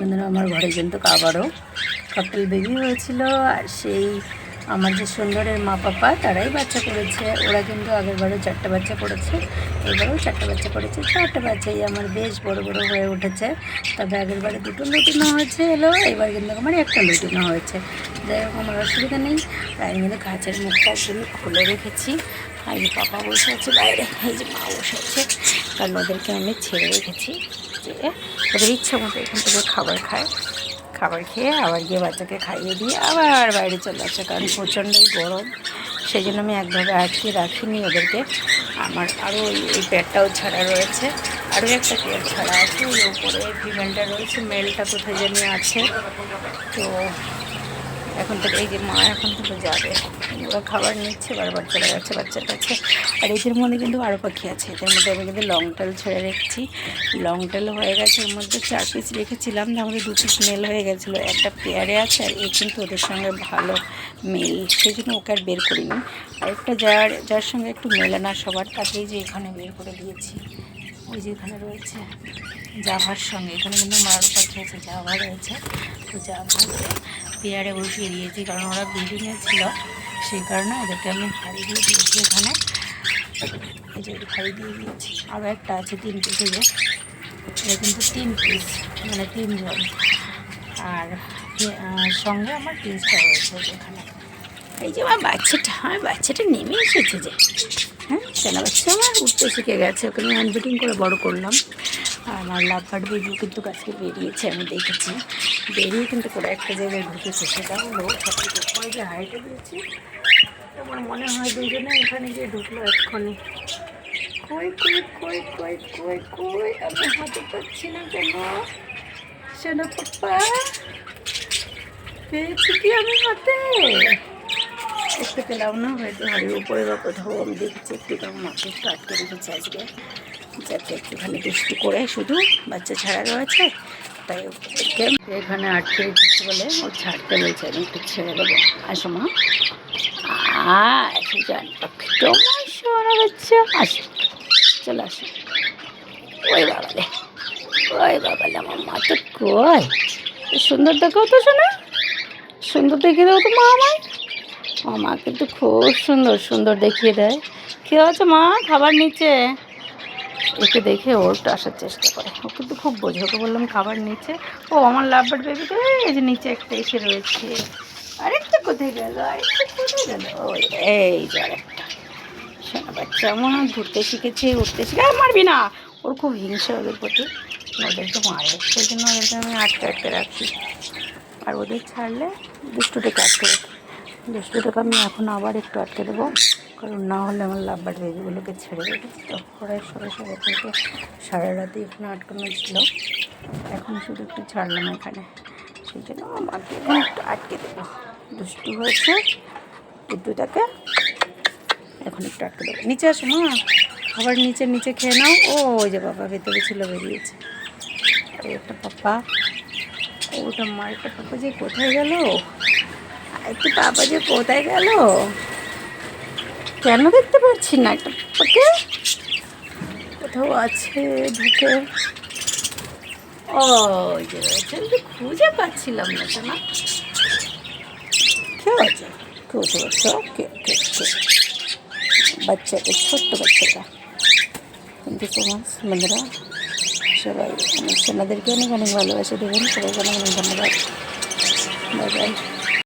বন্ধুরা আমার ঘরে কিন্তু আবারও কাপল বেবি হয়েছিল। আর সেই আমার যে সুন্দরের মা পাপা, তারাই বাচ্চা করেছে। ওরা কিন্তু আগেরবারও চারটে বাচ্চা করেছে, এবারেও চারটে বাচ্চা করেছে। চারটে বাচ্চাই আমার বেশ বড় বড় হয়ে উঠেছে। তবে আগেরবারে দুটো লুটিনো হয়েছে এলো, এবার কিন্তু আমার একটা লুটিনো হয়েছে। যাই হোক, আমার অসুবিধা নেই। আমি কিন্তু কাঁচের মুখটা একদমই খুলে রেখেছি। আর পাপা বসে আছে, বাইরে এই যে মা বসে আছে, কারণ ওদেরকে আমি ছেড়ে রেখেছি। যে ওদের ইচ্ছা মতো এখান থেকে খাবার খায়। খাবার খেয়ে আবার গিয়ে বাচ্চাকে খাইয়ে দিয়ে আবার বাইরে চলে আসে, কারণ প্রচণ্ডই গরম। সেই জন্য আমি একভাবে আটকে রাখিনি ওদেরকে। আমার আরও ওই এই প্যাডটাও ছাড়া রয়েছে। আরও একটা প্যাড ছাড়া আছে। ওই উপরে ফিমেলটা রয়েছে, মেলটা কোথায় জানি আছে। তো এখন থেকে এই যে মা এখন কিন্তু যাবে। ওরা খাবার নিচ্ছে, বারবার চলে যাচ্ছে বাচ্চার কাছে আর এদের মধ্যে কিন্তু আরও পাখি আছে। এদের মধ্যে আমি কিন্তু লং টেল ছেড়ে রেখেছি। লং টেল হয়ে গেছে, এর মধ্যে চার পিস রেখেছিলাম। মধ্যে দু পিস মেল হয়ে গেছিল। একটা পেয়ারে আছে আর এ কিন্তু ওদের সঙ্গে ভালো মেল সেই জন্য ওকে আর বের করিনি। আরেকটা যার যার সঙ্গে একটু মেলে না সবার, তাকেই যে এখানে বের করে দিয়েছি। ওই যে এখানে রয়েছে জাভার সঙ্গে। এখানে কিন্তু মারার পাখি আছে, জাভা রয়েছে। তো জাভাকে পেয়ারে বসিয়ে দিয়েছি, কারণ ওরা বিল্ডিংয়ে ছিল, সেই কারণে ওদেরকে আমি হাড়ি দিয়ে দিয়েছি এখানে। হাড়ি দিয়ে দিয়েছি। আরও একটা আছে তিন পিস যে এটা কিন্তু তিন পিস মানে তিনজন। আর সঙ্গে আমার পিসটা রয়েছে এখানে। এই যে আমার বাচ্চাটা আমার বাচ্চাটা নেমে এসেছে যে। হ্যাঁ সেনা বাচ্চা আমার উঠতে শিখে গেছে, ওকে আমি হ্যান্ডবিটিং করে বড় করলাম। আর আমার লাভবার্ড বেবি কিন্তু গাছকে বেরিয়েছে, আমি দেখেছি। বেরিয়ে কিন্তু কোনো একটা জায়গায় ঢুকেছে, সেটা হলো সবথেকে উপরে যে হাইটে দিয়েছি। আমার মনে হয় দুজনে এখানে গিয়ে ঢুকলো এক্ষুনি। কই কই কই কই কই কই, আমি হাতে পাচ্ছি না কেন? সেনা পাপ্পা, পেয়েছি কি আমি হাতে? দেখতে পেলাম না, হয়তো হাড়ির উপরে বা কোথাও আমি দেখছি একটু কেমন মাকে একটু আটকে রেখেছি আজকে। যাতে একটুখানি দুষ্টু করে শুধু বাচ্চা ছাড়া রয়েছে তাই ওকে এখানে আটকে রেখেছি বলে ও ছাড়তে বলছে, আমি একটু ছেড়ে দেবো। আসো মা। বাচ্চা, আসো। চলে আসো। ওই বাবালে ওই বাবালে আমার মা তো এ সুন্দর দেখাও তো শোনা, সুন্দর দেখিয়ে দাও তো মা আমায়। ও মা, কিন্তু খুব সুন্দর সুন্দর দেখিয়ে দেয়। কী হয়েছে মা? খাবার নিচে একে দেখে ওর একটু আসার চেষ্টা করে। ও কিন্তু খুব বোঝে, ওকে বললাম খাবার নিচে ও আমার লাভবার্ড বেবি তো এই যে নিচে একটা এসে রয়েছে। আরেকটা কোথায় গেল? আরেকটা কোথায় গেল? ওই এই যে আরেকটা। বাচ্চা আমার ঘুরতে শিখেছে, উঠতে শিখে আর মারবি না। ওর খুব হিংসা ওদের প্রতি। ওদেরকে মারে। সেই জন্য ওদেরকে আমি আটকে আটকে রাখি। আর ওদের ছাড়লে দুষ্টুটাকে আটকে রাখি দুষ্টুটাকে আমি এখন আবার একটু আটকে দেবো। কারণ না হলে আমার লাভবার বেবিগুলোকে ছেড়ে রেখেছি তো প্রায় সরাসরি থেকে সারা রাতে এখানে আটকানো ছিল। এখন শুধু একটু ছাড়লাম এখানে। সেই জন্য আমাকে একটু আটকে দেবো। দুষ্টু হয়েছে। দুটাকে এখন একটু আটকে দেবো। নিচে আসো, মা। আবার নিচে নিচে খেয়ে নাও। ও, ওই যে বাবা ভেতরে ছিল, বেরিয়েছে। একটা পাপা ওটা মা একটা পাপা যে কোথায় গেল? একটু পাপা যে কোথায় গেল? কেন দেখতে পাচ্ছি না একটা পাপাকে কোথাও আছে ঢুকে। যে খুঁজে পাচ্ছিলাম না তো না কে আছে? কোথাও আছে ওকে ওকে ওকে বাচ্চাটা, ছোট্ট বাচ্চাটা। কিন্তু তোমার বন্ধুরা সবাই আমার অনেক অনেক ভালোবাসে দেবেন সবাইকে অনেক অনেক ধন্যবাদ।